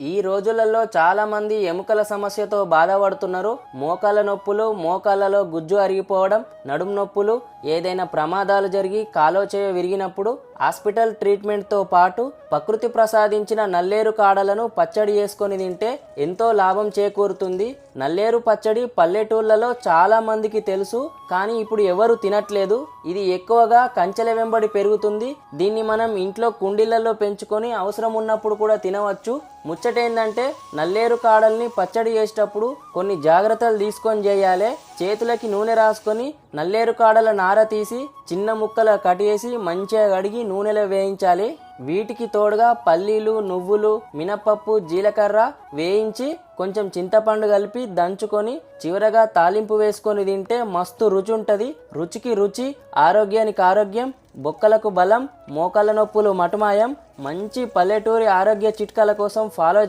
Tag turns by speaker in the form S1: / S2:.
S1: ఈ రోజులలో చాలామంది ఎముకల సమస్యతో బాధపడుతున్నారు. మోకాల నొప్పులు మోకాళ్ళలో గుజ్జు అరిగిపోవడం నడుము నొప్పులు ఏదైనా ప్రమాదాలు జరిగి కాలో చేయ విరిగినప్పుడు హాస్పిటల్ ట్రీట్మెంట్తో పాటు ప్రకృతి ప్రసాదించిన నల్లేరు కాడలను పచ్చడి చేసుకొని తింటే ఎంతో లాభం చేకూరుతుంది. నల్లేరు పచ్చడి పల్లెటూళ్ళలో చాలా మందికి తెలుసు కానీ ఇప్పుడు ఎవరు తినట్లేదు. ఇది ఎక్కువగా కంచెల వెంబడి పెరుగుతుంది. దీన్ని మనం ఇంట్లో కుండీలలో పెంచుకొని అవసరం ఉన్నప్పుడు కూడా తినవచ్చు. ముచ్చటేందంటే నల్లేరు కాడల్ని పచ్చడి చేసేటప్పుడు కొన్ని జాగ్రత్తలు తీసుకొని చేయాలి. చేతులకి నూనె రాసుకొని నల్లేరు కాడల నార తీసి చిన్న ముక్కలు కట్ చేసి మంచిగా కడిగి నూనెలో వేయించాలి. వీటికి తోడుగా పల్లీలు నువ్వులు మినపప్పు జీలకర్ర వేయించి కొంచెం చింతపండు కలిపి దంచుకొని చివరగా తాలింపు వేసుకొని తింటే మస్తు రుచి ఉంటుంది రుచికి రుచి ఆరోగ్యానికి ఆరోగ్యం బొక్కలకు బలం మోకాళ్ళ నొప్పులు మటుమాయం మంచి పల్లెటూరి ఆరోగ్య చిట్కాల కోసం ఫాలో